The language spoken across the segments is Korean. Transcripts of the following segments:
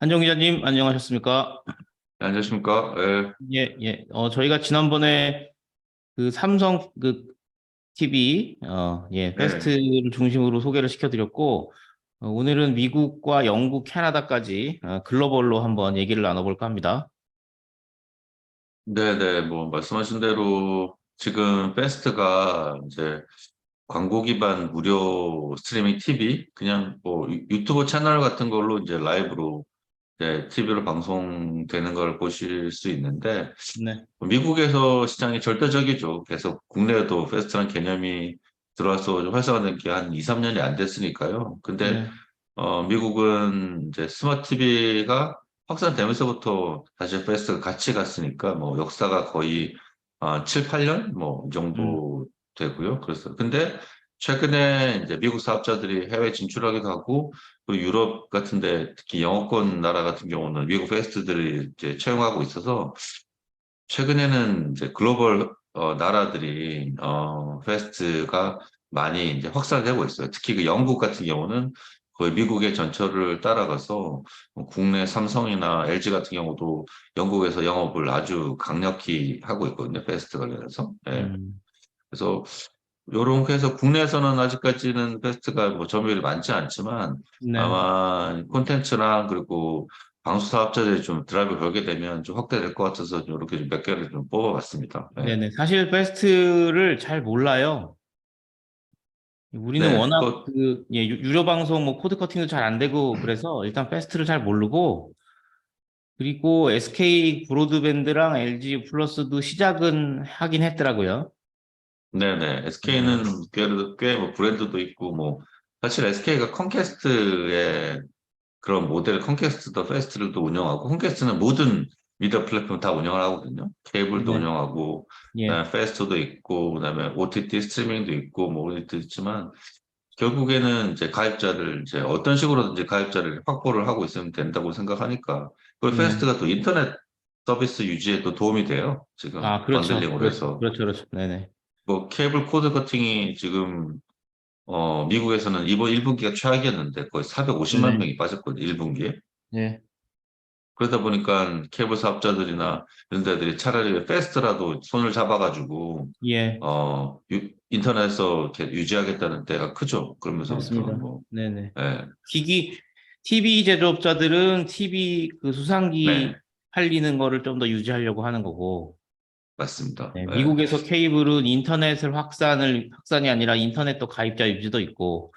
한정 기자님, 안녕하셨습니까? 네, 안녕하십니까? 예, 예, 예. 어, 저희가 지난번에 그 삼성 그 TV, 어, 예, 페스트를 중심으로 소개를 시켜드렸고, 어, 오늘은 미국과 영국, 캐나다까지 어, 글로벌로 한번 얘기를 나눠볼까 합니다. 네 네, 뭐, 말씀하신 대로 지금 페스트가 이제 광고 기반 무료 스트리밍 TV, 그냥 뭐 유- 유튜브 채널 같은 걸로 이제 라이브로 이제 TV로 방송되는 걸 보실 수 있는데, 네, 미국에서 시장이 절대적이죠. 계속 국내에도 페스트라는 개념이 들어와서 좀 활성화된 게 한 2, 3년이 안 됐으니까요. 근데 네, 어, 미국은 이제 스마트 TV가 확산되면서부터 사실 페스트가 같이 갔으니까 뭐 역사가 거의 어, 7, 8년 뭐이 정도 되고요. 그래서 근데 최근에 이제 미국 사업자들이 해외 진출하기도 하고 또 유럽 같은데 특히 영어권 나라 같은 경우는 미국 페스트들이 이제 채용하고 있어서 최근에는 이제 글로벌 어, 나라들이 어, 페스트가 많이 이제 확산되고 있어요. 특히 그 영국 같은 경우는 거의 미국의 전철을 따라가서 뭐 국내 삼성이나 LG 같은 경우도 영국에서 영업을 아주 강력히 하고 있거든요. 페스트 관련해서. 예. 음, 그래서 요렇게 해서 국내에서는 아직까지는 페스트가 뭐 점유율이 많지 않지만 네, 아마 콘텐츠랑 그리고 방수 사업자들이 좀 드라이브 걸게 되면 좀 확대될 것 같아서 이렇게 좀 몇 개를 좀 뽑아봤습니다. 네. 네네. 사실 페스트를 잘 몰라요. 우리는 네, 워낙 그- 그, 예, 유- 유료 방송 뭐 코드 커팅도 잘 안 되고 그래서 일단 페스트를 잘 모르고 그리고 SK 브로드밴드랑 LG 플러스도 시작은 하긴 했더라고요. 네네. SK는 꽤뭐 브랜드도 있고 뭐 사실 SK가 컴캐스트의 그런 모델 컴캐스트 더 페스트를 또 운영하고 컴캐스트는 모든 미디어 플랫폼 다 운영을 하거든요. 케이블도 네. 운영하고 예, 그다음에 페스트도 있고 그다음에 OTT 스트리밍도 있고 뭐 이것도 있지만 결국에는 이제 가입자를 이제 어떤 식으로든지 가입자를 확보를 하고 있으면 된다고 생각하니까 그리고 네. 페스트가 또 인터넷 서비스 유지에 또 도움이 돼요. 지금 아, 그렇죠. 번들링으로 해서 그렇죠, 그렇죠. 네네. 뭐 케이블 코드 커팅이 지금 어 미국에서는 이번 1분기가 최악이었는데 거의 450만 네. 명이 빠졌거든요. 1분기에. 예, 그러다 보니까 케이블 사업자들이나 이런 데들이 차라리 페스트라도 손을 잡아가지고 예, 어 유- 인터넷에서 이렇게 유지하겠다는 때가 크죠. 그러면서부터 맞습니다. 뭐 네네. 예. 기기, TV 제조업자들은 TV 그 수상기 네. 팔리는 거를 좀 더 유지하려고 하는 거고, 맞습니다. 네, 예. 미국에서 케이블은 인터넷을 확산을, 확산이 아니라 인터넷도 가입자 유지도 있고,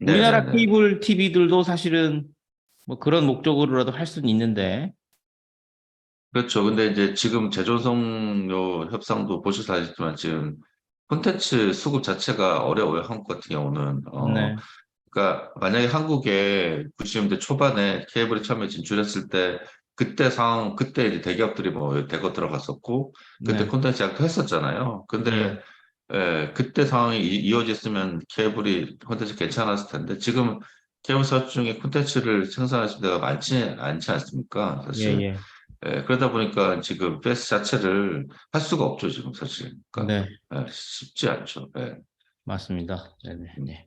우리나라 네네네. 케이블 TV들도 사실은 뭐 그런 목적으로라도 할 수는 있는데, 그렇죠. 근데 이제 지금 재조성료 협상도 보셔서 아시지만 지금 콘텐츠 수급 자체가 어려워요. 한국 같은 경우는. 어, 네, 그러니까 만약에 한국에 90년대 초반에 케이블이 처음에 진출했을 때 그때 상황, 그때 이제 대기업들이 뭐 대거 들어갔었고 그때 네, 콘텐츠 약도 했었잖아요. 근데 네. 예, 그때 상황이 이- 이 어졌으면 케이블이 콘텐츠 괜찮았을 텐데 지금 케이블 사업 중에 콘텐츠를 생산하시는 데가 많지 않지 않습니까? 예, 사실. 예. 예, 그러다 보니까 지금 패스 자체를 할 수가 없죠, 지금 사실. 그러니까 네, 예, 쉽지 않죠. 예. 맞습니다. 네네. 음. 네.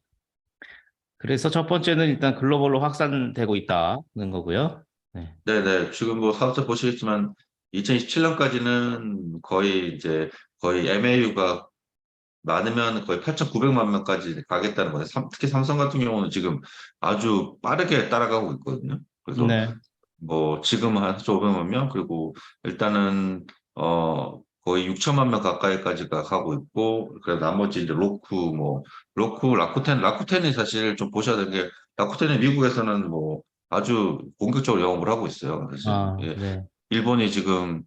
그래서 첫 번째는 일단 글로벌로 확산되고 있다는 거고요. 네, 네네. 지금 뭐 사업자 보시겠지만 2027년까지는 거의 이제 거의 MAU가 많으면 거의 8,900만 명까지 가겠다는 거예요. 삼- 특히 삼성 같은 경우는 지금 아주 빠르게 따라가고 있거든요. 그래서 네, 뭐 지금 한 500만 명 그리고 일단은 어 거의 6천만 명 가까이까지가 가고 있고 그래서 나머지 이제 로쿠 뭐 로쿠 라쿠텐 라쿠텐이 사실 좀 보셔야 될 게 라쿠텐이 미국에서는 뭐 아주 본격적으로 영업을 하고 있어요. 사실 아, 예. 네, 일본이 지금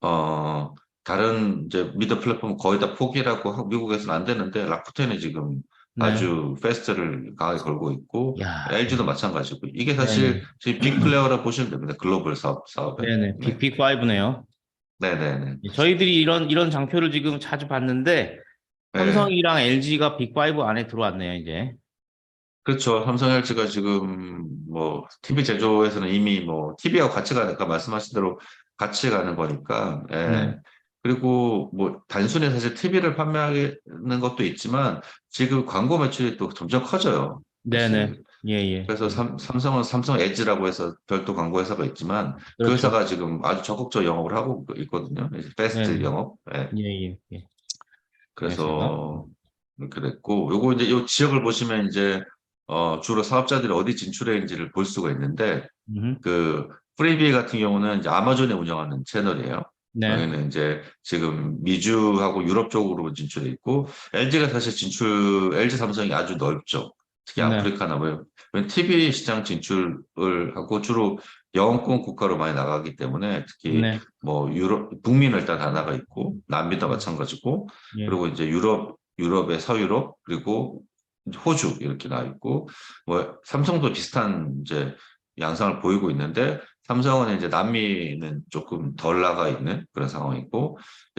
어 다른 이제 미드 플랫폼 거의 다 포기라고 하고 미국에서는 안 되는데 라쿠텐이 지금 네. 아주 페스트를 강하게 걸고 있고 야, LG도 마찬가지고 이게 사실 네. 지금 빅 플레이어라 보시면 됩니다. 글로벌 사업 사업에. 네네. 빅빅 파이브네요. 네네네. 저희들이 이런 이런 장표를 지금 자주 봤는데 네. 삼성이랑 LG가 빅 파이브 안에 들어왔네요, 이제. 그렇죠. 삼성 LG가 지금 뭐 TV 제조에서는 이미 뭐 TV하고 같이 가니까 말씀하신 대로 같이 가는 거니까. 예. 네. 그리고 뭐 단순히 사실 TV를 판매하는 것도 있지만 지금 광고 매출이 또 점점 커져요. 네네. 사실. 예, 예. 그래서 삼, 삼성은 삼성 에즈라고 해서 별도 광고 회사가 있지만 그 그렇죠. 회사가 지금 아주 적극적 영업을 하고 있거든요. 이제 패스트 네. 영업. 예. 예, 예, 예. 그래서 이렇게 됐고 요거 이제 요 지역을 보시면 이제 어 주로 사업자들이 어디 진출했는지를 볼 수가 있는데 음, 그 프리비 같은 경우는 이제 아마존에 운영하는 채널이에요. 네. 여기는 이제 지금 미주하고 유럽 쪽으로 진출해 있고 LG가 사실 진출 LG 삼성이 아주 넓죠. 특히 네. 아프리카나 뭐 TV 시장 진출을 하고 주로 영권 국가로 많이 나가기 때문에 특히 네. 뭐 유럽 북미는 일단 다 나가 있고 남미도 마찬가지고 예. 그리고 이제 유럽 유럽의 서유럽 그리고 호주 이렇게 나 있고 뭐 삼성도 비슷한 이제 양상을 보이고 있는데 삼성은 이제 남미는 조금 덜 나가 있는 그런 상황이고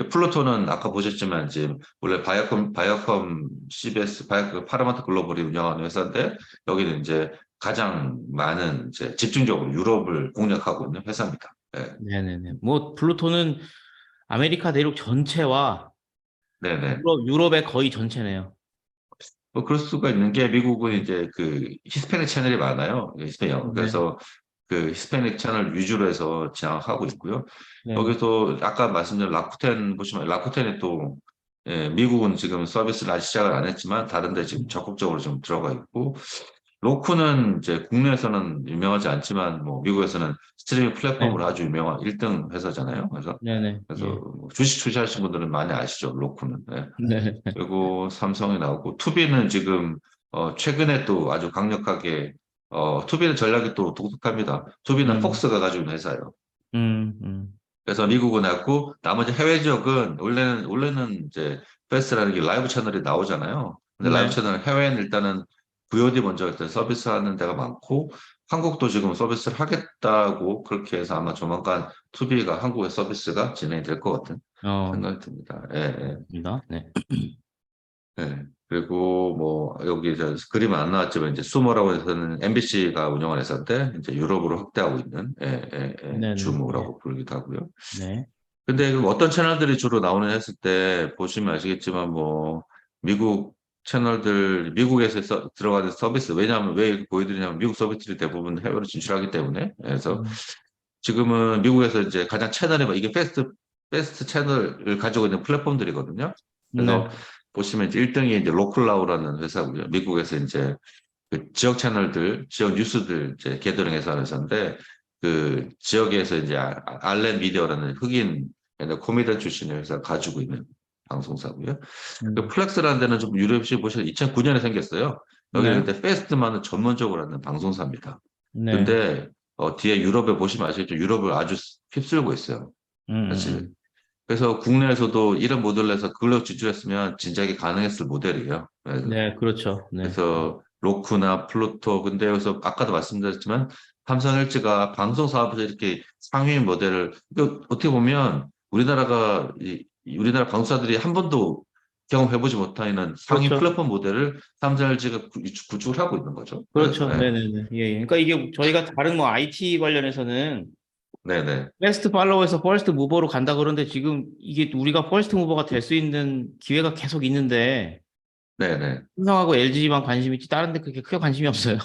플루토는 아까 보셨지만 이제 원래 바이오컴 바이오컴 CBS 바이오 파라마트 글로벌이 운영하는 회사인데 여기는 이제 가장 많은 이제 집중적으로 유럽을 공략하고 있는 회사입니다. 네, 네네네. 뭐 플루토는 아메리카 대륙 전체와 네네. 유럽, 유럽의 거의 전체네요. 뭐 그럴 수가 있는 게 미국은 이제 그 히스패닉 채널이 많아요. 히스패닉 네. 그래서 그 히스패닉 채널 위주로 해서 진행하고 있고요. 네. 여기서 아까 말씀드린 라쿠텐 보시면 라쿠텐이 또 예, 미국은 지금 서비스를 아직 시작을 안 했지만 다른 데 지금 적극적으로 좀 들어가 있고 로쿠는 이제 국내에서는 유명하지 않지만 뭐 미국에서는 스트리밍 플랫폼으로 아주 유명한 1등 회사잖아요. 그래서 네네. 그래서 뭐 주식 투자하신 분들은 많이 아시죠 로쿠는. 예. 예. 네. 그리고 삼성이 나오고 투비는 지금 어 최근에 또 아주 강력하게 어 투비는 전략이 또 독특합니다. 투비는 음. 폭스가 가지고 있는 회사예요. 음, 음. 그래서 미국은 했고 나머지 해외 지역은 원래는 원래는 이제 패스라는 게 라이브 채널이 나오잖아요. 근데 네. 라이브 채널 해외는 일단은 VOD 먼저 일단 서비스하는 데가 많고 한국도 지금 서비스를 하겠다고 그렇게 해서 아마 조만간 투비가 한국의 서비스가 진행이 될 것 같은 어, 생각이 듭니다. 예, 예. 입니다. 네. 네. 그리고 뭐 여기 저 그림은 안 나왔지만 이제 수모라고 해서는 MBC가 운영하는 회사인데 이제 유럽으로 확대하고 있는 예, 예, 예, 네네. 주모라고 부르기도 하고요. 네. 근데 그 어떤 채널들이 주로 나오는 했을 때 보시면 아시겠지만 뭐 미국 채널들 미국에서 서- 들어가는 서비스 왜냐하면 왜 이렇게 보여드리냐면 미국 서비스들이 대부분 해외로 진출하기 때문에 그래서 음. 지금은 미국에서 이제 가장 채널이 뭐 이게 패스트 패스트 채널을 가지고 있는 플랫폼들이거든요. 그래서 네. 보시면 이제 1등이 이제 로클라우라는 회사고요. 미국에서 이제 그 지역 채널들, 지역 뉴스들 이제 게더링 해서 하는 회사인데 그 지역에서 이제 아- 알렌 미디어라는 흑인 코미디언 출신의 회사 가지고 있는 방송사고요. 음. 그 플렉스라는 데는 좀 유럽시 보시면 2009년에 생겼어요. 여기는 네. 근데 페스트만을 전문적으로 하는 방송사입니다. 네. 근데 어, 뒤에 유럽에 보시면 아시겠죠? 유럽을 아주 휩쓸고 있어요. 음, 사실. 음. 그래서 국내에서도 이런 모델을 해서 그걸로 진출했으면 진작에 가능했을 모델이에요. 그래서, 네, 그렇죠. 네. 그래서 로쿠나 플루토 근데 여기서 아까도 말씀드렸지만 삼성 LG가 방송 사업에서 이렇게 상위 모델을 이거 어떻게 보면 우리나라가 이, 이 우리나라 방송사들이 한 번도 경험해보지 못하는 상위 그렇죠. 플랫폼 모델을 LG가 구축을 하고 있는 거죠. 그렇죠. 네. 네네네. 예, 예. 그러니까 이게 저희가 다른 뭐 IT 관련해서는 네네. 패스트 팔로우에서 퍼스트 무버로 간다 그러는데 지금 이게 우리가 퍼스트 무버가 될 수 있는 기회가 계속 있는데 네네. 삼성하고 LG만 관심 있지 다른 데 그렇게 크게 관심이 없어요.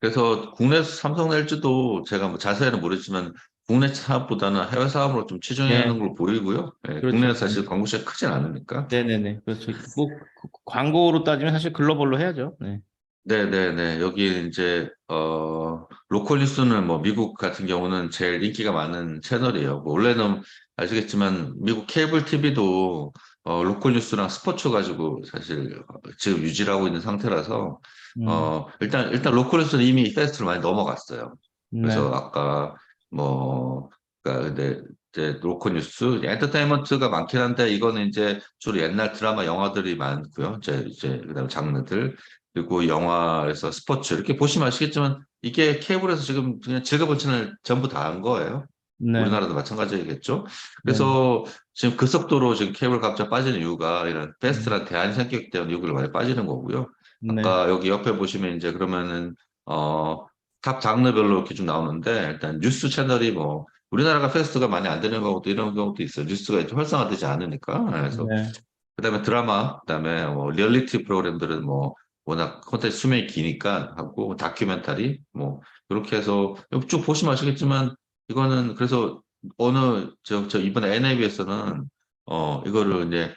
그래서 국내 삼성 LG도 제가 뭐 자세히는 모르지만 국내 사업보다는 해외 사업으로 좀 치중하는 네. 걸 보이고요. 예, 그렇죠. 국내는 사실 광고 시장이 크진 않으니까. 네네네. 그렇죠. 뭐 그- 광고로 따지면 사실 글로벌로 해야죠. 네. 네네네. 여기 이제, 어, 로컬 뉴스는 뭐 미국 같은 경우는 제일 인기가 많은 채널이에요. 뭐 원래는 아시겠지만 미국 케이블 TV도 어, 로컬 뉴스랑 스포츠 가지고 사실 어, 지금 유지를 하고 있는 상태라서, 음, 어, 일단, 일단 로컬 뉴스는 이미 페스트를 많이 넘어갔어요. 그래서 네. 아까 뭐 그러니까 근데 이제 로컬 뉴스 엔터테인먼트가 많긴 한데 이거는 이제 주로 옛날 드라마 영화들이 많고요. 이제 이제 그다음에 장르들 그리고 영화에서 스포츠 이렇게 보시면 아시겠지만 이게 케이블에서 지금 그냥 즐겨본 채널 전부 다 한 거예요. 네. 우리나라도 마찬가지겠죠. 그래서 지금 급속도로 지금 케이블 값이 빠지는 이유가 이런 베스트란 대안이 생겼기 때문에 여기로 많이 빠지는 거고요. 네. 아까 여기 옆에 보시면 이제 그러면은 어, 탑 장르별로 이렇게 좀 나오는데 일단 뉴스 채널이 뭐 우리나라가 패스트가 많이 안 되는 경우도 이런 경우도 있어요. 뉴스가 이제 활성화되지 않으니까. 그래서 네. 그다음에 드라마, 그다음에 뭐 리얼리티 프로그램들은 뭐 워낙 콘텐츠 수명이 기니까 하고 다큐멘터리 뭐 이렇게 해서 쭉 보시면 아시겠지만 이거는 그래서 어느 저, 저 이번에 NAB에서는 어 이거를 이제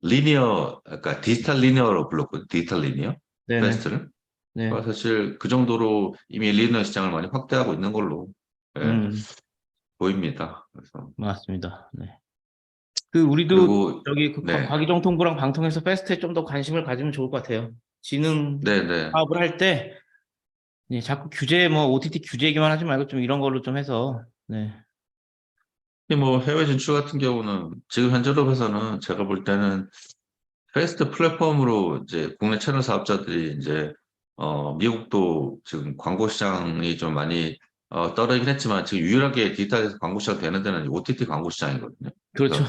리니어 그러니까 디지털 리니어로 불렀거든요. 디지털 리니어. 페스트를. 네. 그러니까 사실 그 정도로 이미 리니어 시장을 많이 확대하고 있는 걸로 예, 음, 보입니다. 그래서 맞습니다. 네. 그 우리도 그리고 저기 그 네. 과기정통부랑 방통에서 페스트에 좀 더 관심을 가지면 좋을 것 같아요. 지능 네네 사업을 할때 네, 자꾸 규제 뭐 OTT 규제 얘기만 하지 말고 좀 이런 걸로 좀 해서 네. 뭐 해외 진출 같은 경우는 지금 현재로서는 제가 볼 때는 페스트 플랫폼으로 이제 국내 채널 사업자들이 이제 어 미국도 지금 광고 시장이 좀 많이 어 떨어지긴 했지만 지금 유일하게 디지털에서 광고 시장 되는 데는 OTT 광고 시장이거든요. 그렇죠.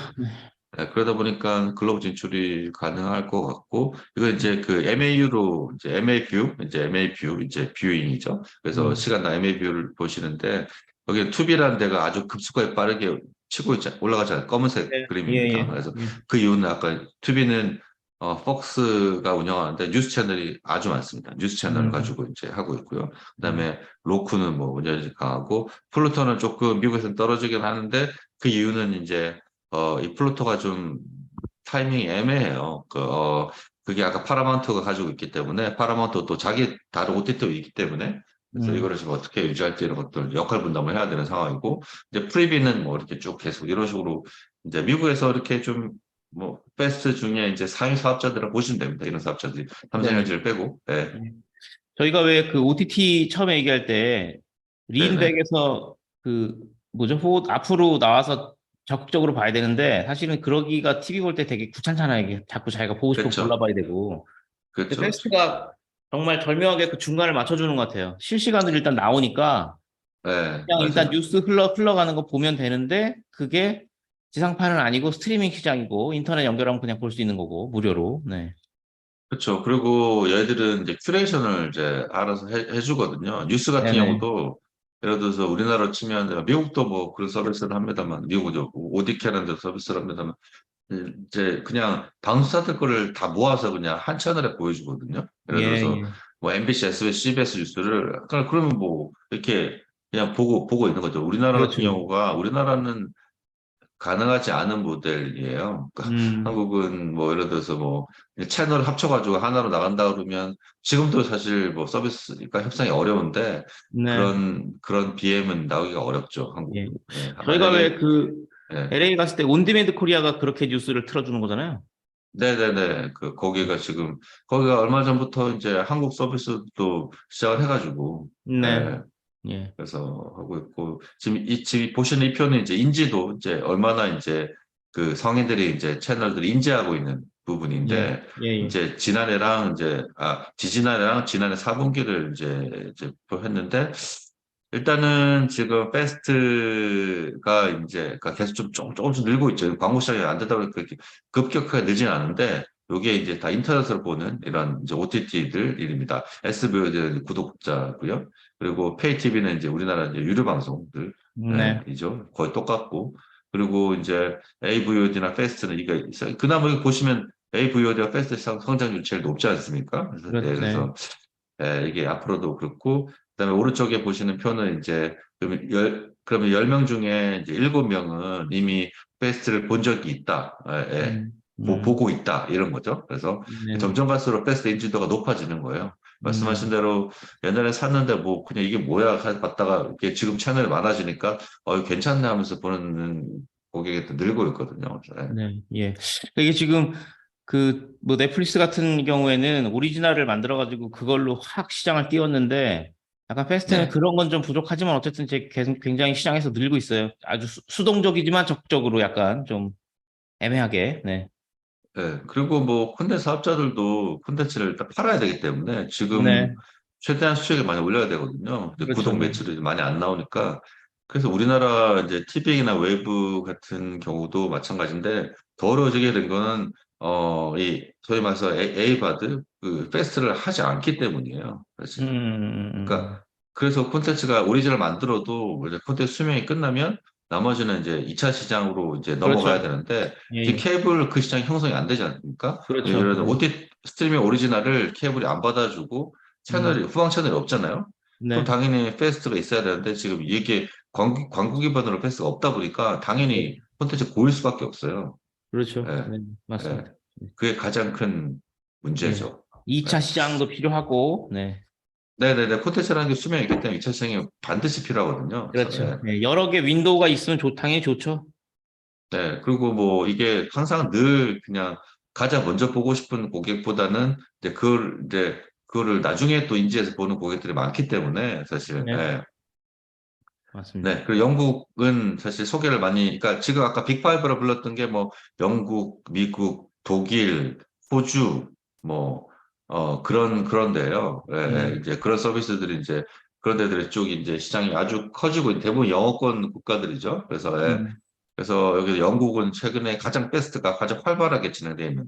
네, 그러다 보니까 글로벌 진출이 가능할 것 같고, 이거 이제 그 MAU로, 이제 MA 뷰, 이제 MA 뷰, 이제 뷰잉이죠. 그래서 음. 시간당 MA 뷰를 보시는데, 여기 투비라는 데가 아주 급속하게 빠르게 치고 있자, 올라가잖아요. 검은색 네, 그림입니다. 예, 예. 그래서 예. 그 이유는 아까 투비는 어, 폭스가 운영하는데 뉴스 채널이 아주 많습니다. 뉴스 채널을 음. 가지고 이제 하고 있고요. 그다음에 로쿠는 뭐 완전히 강하고 플루토는 조금 미국에서는 떨어지긴 하는데 그 이유는 이제 어, 이 플루토가 좀 타이밍이 애매해요. 그, 어, 그게 아까 파라마운트가 가지고 있기 때문에 파라마운트 또 자기 다른 OTT도 있기 때문에 그래서 음. 이거를 지금 어떻게 유지할지 이런 것들 역할 분담을 해야 되는 상황이고 이제 프리비는 뭐 이렇게 쭉 계속 이런 식으로 이제 미국에서 이렇게 좀 뭐 베스트 중에 이제 상위 사업자들을 보시면 됩니다. 이런 사업자들이 삼성전지를 빼고 네. 저희가 왜 그 OTT 처음에 얘기할 때. 리인백에서 그 뭐죠? 호 앞으로 나와서 적극적으로 봐야 되는데 사실은 그러기가 TV 볼 때 되게 귀찮잖아요. 자꾸 자기가 보고 싶은 거. 골라봐야 되고. 그렇죠. 페스트가 정말 절묘하게 그 중간을 맞춰주는 것 같아요. 실시간으로 일단 나오니까 네, 그냥 일단 맞아요. 뉴스 흘러 흘러가는 거 보면 되는데 그게 지상파는 아니고 스트리밍 시장이고 인터넷 연결하면 그냥 볼 수 있는 거고 무료로. 네. 그렇죠. 그리고 얘들은 이제 큐레이션을 이제 알아서 해, 해주거든요. 뉴스 같은 네네. 경우도 예를 들어서 우리나라로 치면 미국도 뭐 그런 서비스를 합니다만 미국도 오디케라는 데 서비스를 합니다만 이제 그냥 방송사들 거를 다 모아서 그냥 한 채널에 보여주거든요. 예를 예, 들어서 예. 뭐 MBC, SBS, CBS 뉴스를 그러니까 그러면 뭐 이렇게 그냥 보고 보고 있는 거죠. 우리나라 같은 그렇죠. 경우가 우리나라는 가능하지 않은 모델이에요. 그러니까 음, 한국은 뭐 예를 들어서 뭐 채널을 합쳐가지고 하나로 나간다 그러면 지금도 사실 뭐 서비스가 협상이 어려운데 네. 그런 그런 BM은 나오기가 어렵죠 한국. 예. 예, 저희가 만약에- 왜그 예. LA 갔을 때 온디맨드 코리아가 그렇게 뉴스를 틀어주는 거잖아요. 네네네 그 거기가 지금 거기가 얼마 전부터 이제 한국 서비스도 시작을 해가지고 네. 예, 예. 그래서 하고 있고 지금 이 지금 보시는 이 표는 이제 인지도 이제 얼마나 이제 그 성인들이 이제 채널들을 인지하고 있는 부분인데 예, 예. 이제 지난해랑 이제 아 지지난해랑 지난해 4분기를 이제 이제 했는데 일단은 지금 페스트가 이제 그러니까 계속 좀 조금 조금씩 늘고 있죠. 광고 시장이 안 되다 보니까 그렇게 급격하게 늘진 않은데 요게 이제 다 인터넷으로 보는 이런 이제 OTT들 일입니다. SVOD 구독자고요. 그리고 페이TV는 이제 우리나라 이제 유료 방송들 네. 이죠. 거의 똑같고. 그리고 이제 AVOD나 페스트는 이게 있어요. 그나마 여기 보시면 AVOD와 페스트 상- 성장률이 제일 높지 않습니까? 그래서. 네, 그래서 예, 이게 앞으로도 그렇고 그다음에 오른쪽에 보시는 표는 이제 그러면 열 그러면 10명 중에 이제 7명은 이미 페스트를 본 적이 있다. 예, 예. 음, 뭐 음, 보고 있다. 이런 거죠. 그래서 네. 점점 갈수록 페스트 인지도가 높아지는 거예요. 말씀하신 음. 대로 옛날에 샀는데 뭐 그냥 이게 뭐야 하- 봤다가 이게 지금 채널이 많아지니까 어 괜찮네 하면서 보는 고객이 또 늘고 있거든요. 네. 네, 예. 이게 지금 그 뭐 넷플릭스 같은 경우에는 오리지널을 만들어 가지고 그걸로 확 시장을 띄웠는데 약간 페스트는 네. 그런 건 좀 부족하지만 어쨌든 제 굉장히 시장에서 늘고 있어요. 아주 수, 수동적이지만 적극적으로 약간 좀 애매하게. 네. 네. 그리고 뭐 콘텐츠 사업자들도 콘텐츠를 일단 팔아야 되기 때문에 지금 네. 최대한 수익을 많이 올려야 되거든요. 근데 그렇죠. 구독 매출이 많이 안 나오니까 그래서 우리나라 이제 TV나 웨이브 같은 경우도 마찬가지인데 더 어려워지게 된 거는 어, 이 소위 말해서 A- 에이바드 그 페스트를 하지 않기 때문이에요. 사실. 음, 음, 음. 그러니까 그래서 콘텐츠가 오리지널 만들어도 이제 콘텐츠 수명이 끝나면 나머지는 이제 2차 시장으로 이제 넘어가야 그렇죠. 되는데 예, 예. 케이블 그 시장이 형성이 안 되지 않습니까? 그렇죠. 예를 들어 OTT, 스트리밍 오리지널을 케이블이 안 받아주고 채널이 후방 채널이 없잖아요. 음. 네. 그럼 당연히 패스트가 있어야 되는데 지금 이게 광고, 광고 기반으로 패스가 없다 보니까 당연히 콘텐츠 고일 수밖에 없어요. 그렇죠. 네. 네, 맞습니다. 그게 가장 큰 문제죠. 2차 시장도 필요하고, 네. 네네네. 콘텐츠라는 게 수명이 있기 때문에 2차 시장이 반드시 필요하거든요. 그렇죠. 네. 네, 여러 개 윈도우가 있으면 좋, 당연히 좋죠. 네, 그리고 뭐 이게 항상 늘 그냥 가장 먼저 보고 싶은 고객보다는 이제 그걸 이제 그거를 나중에 또 인지해서 보는 고객들이 많기 때문에 사실 네. 네. 맞습니다. 네, 그리고 영국은 사실 소개를 많이, 그러니까 지금 아까 빅파이브로 불렀던 게 뭐 영국, 미국, 독일, 호주, 뭐, 어, 그런, 그런데요. 예, 예, 음. 이제 그런 서비스들이 이제 그런 데들의 쪽이 이제 시장이 아주 커지고 있는 대부분 영어권 국가들이죠. 그래서, 예, 음, 그래서 여기 영국은 최근에 가장 베스트가 가장 활발하게 진행되어 있는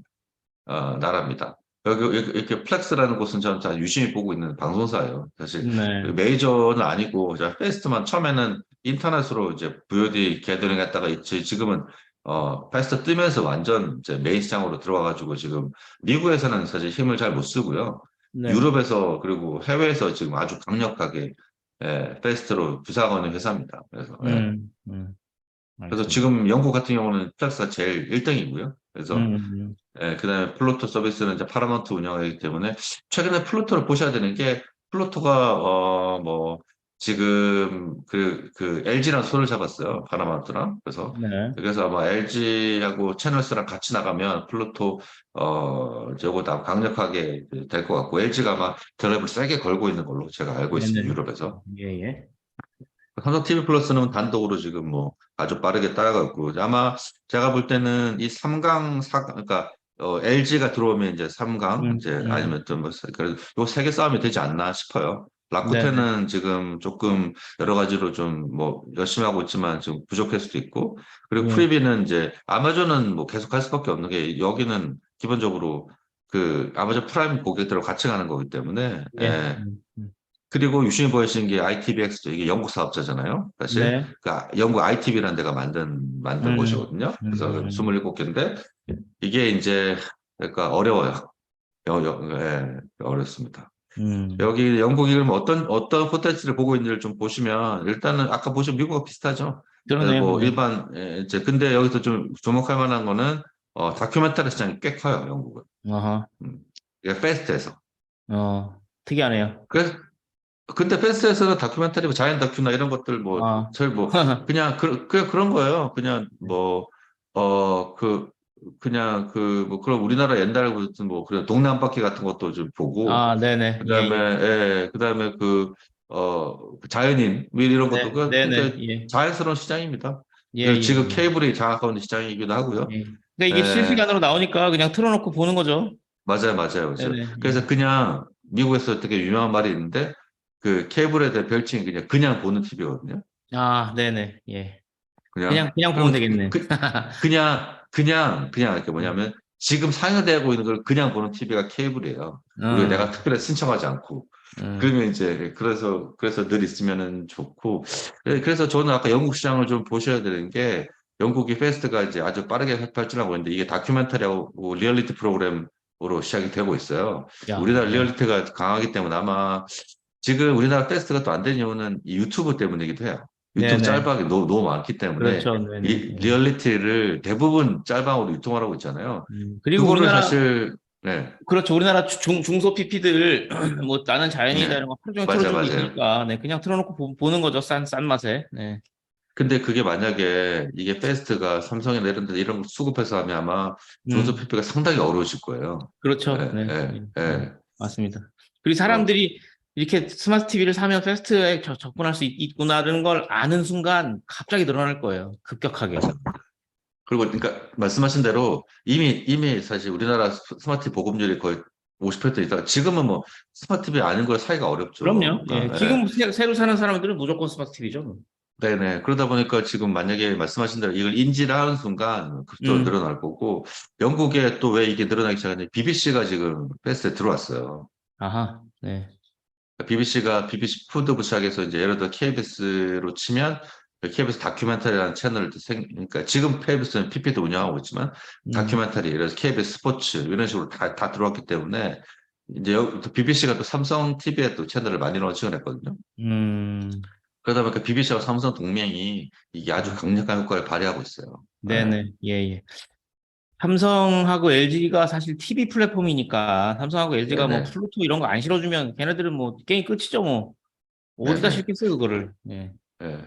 어, 나라입니다. 여기 이렇게, 이렇게 플렉스라는 곳은 저는 잘 유심히 보고 있는 방송사예요. 사실 네. 그 메이저는 아니고 자, 페스트만 처음에는 인터넷으로 이제 VOD 개드링 했다가 있지 지금은 어 페스트 뜨면서 완전 이제 메인 시장으로 들어와가지고 지금 미국에서는 사실 힘을 잘 못 쓰고요. 네. 유럽에서 그리고 해외에서 지금 아주 강력하게 예, 페스트로 부상하는 회사입니다. 그래서 예. 음, 음. 그래서. 지금 영국 같은 경우는 플렉스가 제일 1등이고요. 그래서 음, 음. 예, 그다음에 플루토 서비스는 이제 파라마운트 운영하기 때문에 최근에 플루토를 보셔야 되는 게 플루토가 어뭐 지금 그 그 LG랑 손을 잡았어요 파라마운트랑 그래서 네. 그래서 아마 LG하고 채널스랑 같이 나가면 플루토 어 저거 다 강력하게 될 것 같고 LG가 아마 드라이브를 세게 걸고 있는 걸로 제가 알고 있습니다. 유럽에서 예, 예. 삼성 TV 플러스는 단독으로 지금 뭐 아주 빠르게 따라가고 아마 제가 볼 때는 이 3강 4강 그러니까 어, LG가 들어오면 이제 3강 음, 이제 음. 아니면 좀뭐 요세 개 싸움이 되지 않나 싶어요. 라쿠텐은 지금 조금 여러 가지로 좀 뭐 열심히 하고 있지만 좀 부족할 수도 있고 그리고 예. 프리비는 이제 아마존은 뭐 계속 할 수밖에 없는 게 여기는 기본적으로 그 아마존 프라임 고객들하고 같이 가는 거기 때문에 예. 예. 음, 음. 그리고 유심히 보이시는 게 ITBX죠. 이게 영국 사업자잖아요. 사실 네. 그러니까 영국 ITV라는 데가 만든 만든 음, 곳이거든요. 그래서 음. 27개인데 이게 이제 그러니까 어려워요. 여, 여, 예, 어렵습니다. 음. 여기 영국이 그러면 어떤 어떤 콘텐츠를 보고 있는지를 좀 보시면 일단은 아까 보신 미국과 비슷하죠. 그러네요. 뭐 네. 일반 예, 이제 근데 여기서 좀 주목할 만한 거는 어, 다큐멘터리 시장이 꽤 커요. 영국은. 어허. 이게 페스트에서. 어, 특이하네요. 그래서 근데 페스트에서는 다큐멘터리, 뭐 자연 다큐나 이런 것들 뭐 아. 절뭐 그냥 그, 그 그런 거예요. 그냥 뭐 어 그 그냥 그 뭐 그런 우리나라 옛날에 보던 뭐 그런 동네 한 바퀴 같은 것도 좀 보고 아, 네네. 그다음에 예, 예, 그다음에 그 어 자연인 뭐 이런 예. 것도 그 네, 네네. 예. 자연스러운 시장입니다. 예, 예, 지금 예. 케이블이 장악하는 시장이기도 하고요. 예. 그러니까 이게 예. 실시간으로 나오니까 그냥 틀어놓고 보는 거죠. 맞아요, 맞아요, 맞아요. 네네. 그래서 그냥 미국에서 되게 유명한 말이 있는데 그 케이블에 대한 별칭이 그냥 그냥 보는 TV거든요. 아, 네네. 예. 그냥 그냥, 그냥 보면 되겠네. 그, 그냥 그냥 그냥 이렇게 뭐냐면 지금 상영되고 있는 걸 그냥 보는 TV가 케이블이에요. 어, 우리가 내가 특별히 신청하지 않고 음. 그러면 이제 그래서 그래서 늘 있으면은 좋고 예, 그래서 저는 아까 영국 시장을 좀 보셔야 되는 게 영국이 페스트가 이제 아주 빠르게 발전하고 있는데 이게 다큐멘터리하고 리얼리티 프로그램으로 시작이 되고 있어요. 야, 우리나라 네. 리얼리티가 강하기 때문에 아마 지금 우리나라 페스트가 또 안 되는 이유는 이 유튜브 때문이기도 해요. 네네. 짤방이 너무, 너무 많기 때문에 그렇죠. 네네. 이 리얼리티를 대부분 짤방으로 유통하고 있잖아요. 음. 그리고 그거를 우리나라 사실 네 그렇죠. 우리나라 중, 중소 PP들, 뭐, 나는 자연이다 네. 이런 거 하루 종일 맞아요, 틀어주고 맞아요. 있으니까, 네, 그냥 틀어놓고 보, 는 거죠. 싼, 싼 맛에. 네. 근데 그게 만약에 이게 페스트가 삼성이나 이런 데 이런 걸 수급해서 하면 아마 중소 음, PP가 상당히 어려우실 거예요. 그렇죠. 예, 네. 예, 네. 예. 맞습니다. 그리고 사람들이 이렇게 스마트 TV를 사면 페스트에 저- 접근할 수 있, 있구나라는 걸 아는 순간 갑자기 늘어날 거예요. 급격하게. 그리고 그러니까 말씀하신 대로 이미 이미 사실 우리나라 스- 스마트 보급률이 거의 50% 있다가 지금은 뭐 스마트 TV 아닌 걸 사기가 어렵죠. 그럼요. 예. 그러니까, 예. 지금 새, 새로 사는 사람들은 무조건 스마트 TV죠. 네네. 그러다 보니까 지금 만약에 말씀하신 대로 이걸 인지를 하는 순간 급속으로 음. 늘어날 거고, 영국에 또 왜 이게 늘어나기 시작했는지 BBC가 지금 페스트에 들어왔어요. 아하. 네. BBC가 BBC 푸드부 시작해서 이제 예를 들어 KBS로 치면 KBS 다큐멘터리라는 채널도 생, 그러니까 지금 KBS는 PP도 운영하고 있지만 음, 다큐멘터리, 그래서 KBS 스포츠 이런 식으로 다, 다 들어왔기 때문에 이제 여기 또 BBC가 또 삼성 TV에 또 채널을 많이 넣어 지원했거든요. 음, 그러다 보니까 BBC와 삼성 동맹이 이게 아주 강력한 효과를 발휘하고 있어요. 네네, 예, 예. 삼성하고 LG가 사실 TV 플랫폼이니까 삼성하고 LG가 뭐 네네. 플루토 이런 거 안 실어주면 걔네들은 뭐 게임 끝이죠 뭐. 어디다 네네. 실겠어요 그거를. 예. 예.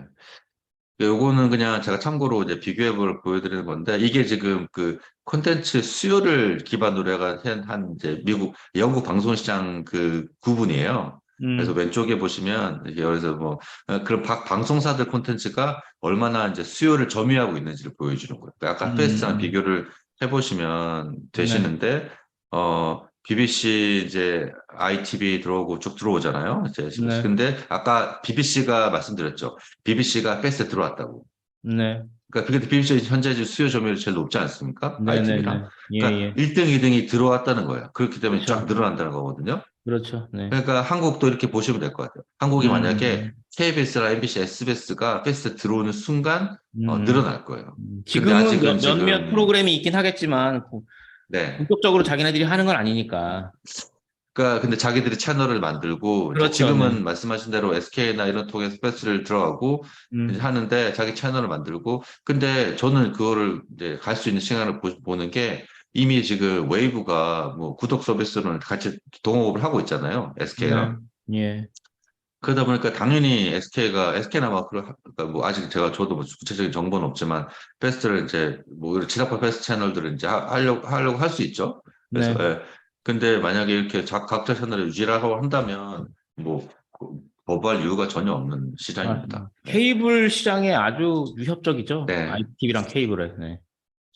요거는 그냥 제가 참고로 이제 비교해볼 보여드리는 건데 이게 지금 그 콘텐츠 수요를 기반으로 해가 한, 한 이제 미국 영국 방송 시장 그 구분이에요. 음, 그래서 왼쪽에 보시면 이게 여기서 뭐 어, 그런 박- 방송사들 콘텐츠가 얼마나 이제 수요를 점유하고 있는지를 보여주는 거예요. 그러니까 아까 음. 페스트랑 비교를 해보시면 되시는데 어 BBC 이제 ITV 들어오고 쭉 들어오잖아요. 이제 네. 근데 아까 BBC가 말씀드렸죠. BBC가 페스트 들어왔다고. 네, 그러니까 근데 BBC 현재 수요 점유율이 제일 높지 않습니까? 네, 네, ITV랑. 네. 예, 그러니까 예. 1등, 2등이 들어왔다는 거예요. 그렇기 때문에 그렇죠. 쫙 늘어난다는 거거든요. 그렇죠. 네. 그러니까 한국도 이렇게 보시면 될 것 같아요. 한국이 음. 만약에 KBS랑 MBC, SBS가 페스트 들어오는 순간 어, 음, 늘어날 거예요. 음, 지금은 몇, 지금- 프로그램이 있긴 하겠지만 보- 네. 본격적으로 자기네들이 하는 건 아니니까. 그러니까 근데 자기들이 채널을 만들고 그렇죠. 지금은 네. 말씀하신 대로 SK나 이런 통해서 페스트를 들어가고 음, 하는데 자기 채널을 만들고 근데 저는 그거를 이제 갈 수 있는 시간을 보, 보는 게 이미 지금 웨이브가 뭐 구독 서비스는 같이 동업을 하고 있잖아요. SK랑. 네. 예. 그러다 보니까 당연히 SK가 SK나 막 그런 그러니까 뭐 아직 제가 저도 뭐 구체적인 정보는 없지만 페스트를 이제 뭐 이런 지상파 페스트 채널들을 이제 하- 하려고 하려고 할 수 있죠. 그래서 네. 예. 근데 만약에 이렇게 자- 각자 채널을 유지하고 한다면 뭐 그, 거부할 이유가 전혀 없는 시장입니다. 아, 케이블 시장에 아주 유협적이죠. 네. IPTV랑 케이블에. 네.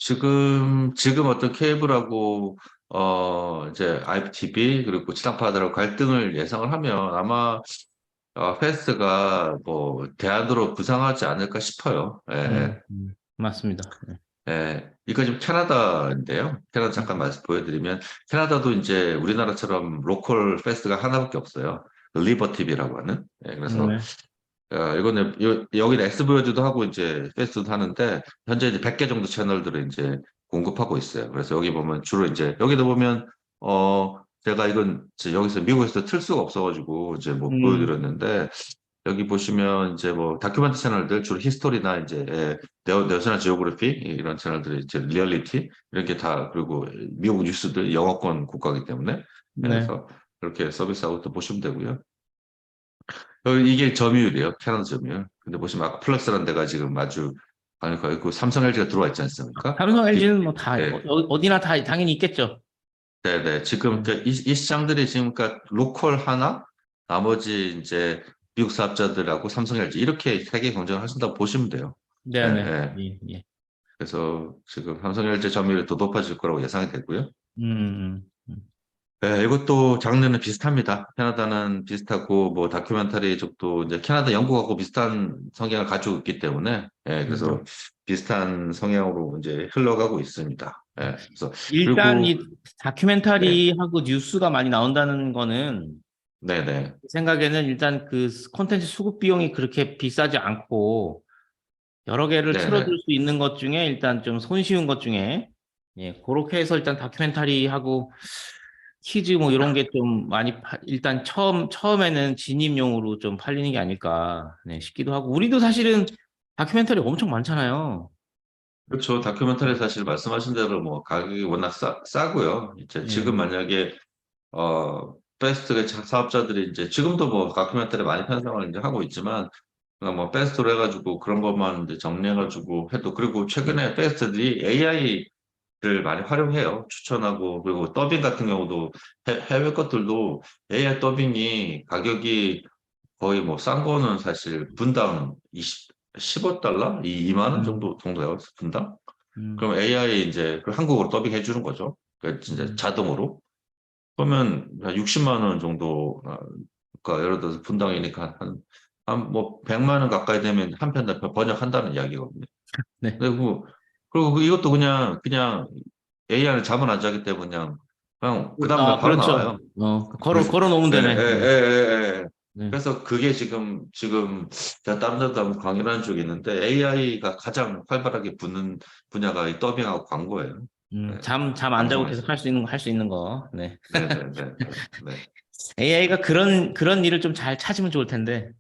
지금 지금 어떤 케이블하고 어 이제 IPTV 그리고 지상파들하고 갈등을 예상을 하면 아마 어, 페스트가 뭐 대안으로 부상하지 않을까 싶어요. 예. 음, 음, 맞습니다. 네. 예, 이거 지금 캐나다인데요. 캐나다 잠깐 말씀 보여드리면, 캐나다도 이제 우리나라처럼 로컬 페스트가 하나밖에 없어요. 리버티비라고 하는. 예, 그래서, 네. 어, 이거는, 요, 여기는 엑스보여드도 하고 이제 페스트도 하는데, 현재 이제 100개 정도 채널들을 이제 공급하고 있어요. 그래서 여기 보면 주로 이제, 여기도 보면, 어, 제가 이건 이제 여기서 미국에서 틀 수가 없어가지고 이제 뭐 음. 보여드렸는데, 여기 보시면 이제 뭐 다큐멘터 채널들 주로 히스토리나 이제 예, 네오, 내셔널 지오그래피 이런 채널들이 이제 리얼리티 이런 게 다 그리고 미국 뉴스들 영어권 국가이기 때문에 네. 그래서 그렇게 서비스하고 또 보시면 되고요. 여기 이게 점유율이에요. 캐나다 점유율. 근데 보시면 아까 플렉스라는 데가 지금 아주 아니 거의 그 삼성 LG가 들어와 있지 않습니까? 삼성 LG는 뭐다 네. 어, 디나 다 당연히 있겠죠. 네네. 지금 그러니까 이, 이 시장들이 지금 그러니까 로컬 하나, 나머지 이제 미국 사업자들하고 삼성 LG 이렇게 세계 경쟁을 하신다고 보시면 돼요. 네, 네. 네. 예, 예. 그래서 지금 삼성 LG 점유율이 더 높아질 거라고 예상이 되고요. 음, 음. 네, 이것도 장르는 비슷합니다. 캐나다는 비슷하고 뭐 다큐멘터리 쪽도 이제 캐나다, 영국하고 비슷한 성향을 가지고 있기 때문에 예, 그래서 그렇죠. 비슷한 성향으로 이제 흘러가고 있습니다. 예, 그래서 일단 그리고- 이 다큐멘터리하고 뉴스가 많이 나온다는 거는 네네 제 생각에는 일단 그 콘텐츠 수급 비용이 그렇게 비싸지 않고 여러 개를 네네. 틀어줄 수 있는 것 중에 일단 좀 손쉬운 것 중에 예, 그렇게 해서 일단 다큐멘터리하고 퀴즈 뭐 이런 게 좀 많이 파- 일단 처음 처음에는 진입용으로 좀 팔리는 게 아닐까 네, 싶기도 하고 우리도 사실은 다큐멘터리 엄청 많잖아요. 그렇죠. 다큐멘터리 사실 말씀하신 대로 뭐 가격이 워낙 싸, 싸고요. 이제 예. 지금 만약에 어 베스트 사업자들이 이제 지금도 뭐 다큐멘터리 많이 편성을 이제 하고 있지만 그러니까 뭐 베스트로 해가지고 그런 것만 이제 정리해가지고 해도 그리고 최근에 베스트들이 AI 를 많이 활용해요. 추천하고 그리고 더빙 같은 경우도 해, 해외 것들도 AI 더빙이 가격이 거의 뭐 싼 거는 사실 분당 20 15달러? 이 2만 원 음. 정도 정도요, 분당? 음, 그럼 AI 이제 그 한국어로 더빙 해 주는 거죠. 그 진짜 음. 자동으로. 그러면 한 60만 원 정도, 어, 그러니까 예를 들어서 분당이니까 한, 한뭐 100만 원 가까이 되면 한편다 번역한다는 이야기거든요. 네. 그리고, 그리고 그 이것도 그냥, 그냥 AI는 잠은 안 자기 때문에 그냥, 그냥 그 다음날 아, 바로 그렇죠. 나와요. 어, 걸어 걸어 놓으면 되네. 예, 예, 예, 예, 예. 네. 그래서 그게 지금 지금 제가 다른 데도 한번 강의를 한 적이 있는데 AI가 가장 활발하게 붙는 분야가 이 더빙하고 광고예요. 음, 네. 잠, 잠 안 자고. 계속 할 수 있는, 거- 할 수 있는 거. 네. 네 네 네. 네. 네. AI가 그런, 그런 일을 좀 잘 찾으면 좋을 텐데.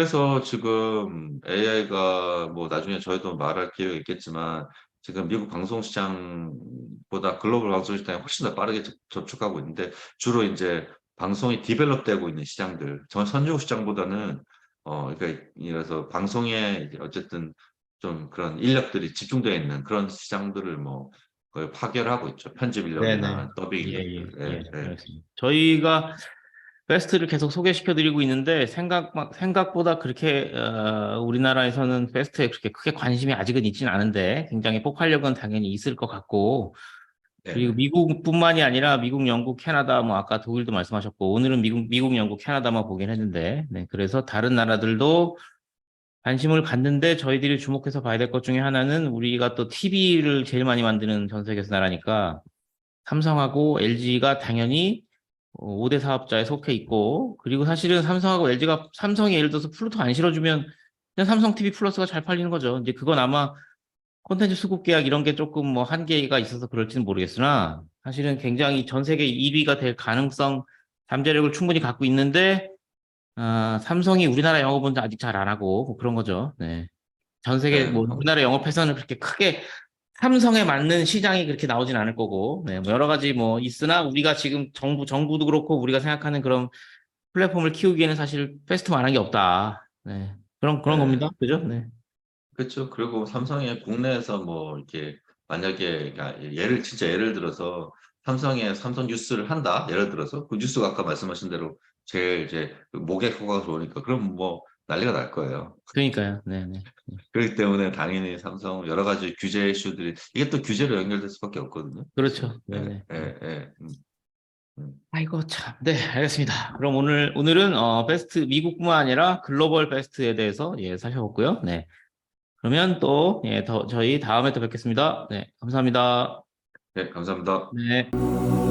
그래서 지금 AI가 뭐 나중에 저희도 말할 기회가 있겠지만 지금 미국 방송 시장보다 글로벌 방송 시장이 훨씬 더 빠르게 접- 접촉하고 있는데 주로 이제 방송이 디벨롭되고 있는 시장들, 전 선진국 시장보다는 어 그러니까 이래서 방송에 어쨌든 좀 그런 인력들이 집중되어 있는 그런 시장들을 뭐 거의 파괴하고 있죠. 편집. 인력이나 더빙 예, 예. 예, 예, 예. 저희가 페스트를 계속 소개시켜 드리고 있는데 생각 생각보다 그렇게 어, 우리나라에서는 페스트에 그렇게 크게 관심이 아직은 있지는 않은데 굉장히 폭발력은 당연히 있을 것 같고 네. 그리고 미국뿐만이 아니라 미국, 영국, 캐나다 뭐 아까 독일도 말씀하셨고 오늘은 미국, 미국, 영국, 캐나다만 보긴 했는데 네, 그래서 다른 나라들도 관심을 갖는데 저희들이 주목해서 봐야 될 것 중에 하나는 우리가 또 TV를 제일 많이 만드는 전 세계에서 나라니까 삼성하고 LG가 당연히 5대 사업자에 속해 있고 그리고 사실은 삼성하고 LG가 삼성이 예를 들어서 플루토 안 실어주면 그냥 삼성 TV 플러스가 잘 팔리는 거죠. 이제 그건 아마 콘텐츠 수급 계약 이런 게 조금 뭐 한계가 있어서 그럴지는 모르겠으나 사실은 굉장히 전 세계 1위가 될 가능성 잠재력을 충분히 갖고 있는데 아, 삼성이 우리나라 영업은 아직 잘 안 하고 뭐 그런 거죠. 네. 전 세계 네. 뭐 우리나라 영업에서는 그렇게 크게 삼성에 맞는 시장이 그렇게 나오진 않을 거고, 네, 뭐 여러 가지 뭐 있으나 우리가 지금 정부 정부도 그렇고 우리가 생각하는 그런 플랫폼을 키우기에는 사실 페스트만한 게 없다. 네, 그런 그런 네. 겁니다. 그죠? 네. 그렇죠. 그리고 삼성의 국내에서 뭐 이렇게 만약에 그러니까 예를 진짜 예를 들어서 삼성의 삼성 뉴스를 한다. 예를 들어서 그 뉴스가 아까 말씀하신 대로 제일 이제 그 목에 효과가 좋으니까 그럼 뭐 난리가 날 거예요. 그러니까요. 네, 네. 그렇기 때문에 당연히 삼성 여러 가지 규제 이슈들이 이게 또 규제로 연결될 수밖에 없거든요. 그렇죠. 네, 예, 네. 예, 예. 음. 아이고 참. 네, 알겠습니다. 그럼 오늘 오늘은 어 베스트 미국뿐만 아니라 글로벌 베스트에 대해서 예 살펴봤고요. 네. 그러면 또 예, 더 저희 다음에 또 뵙겠습니다. 네, 감사합니다. 네, 감사합니다. 네.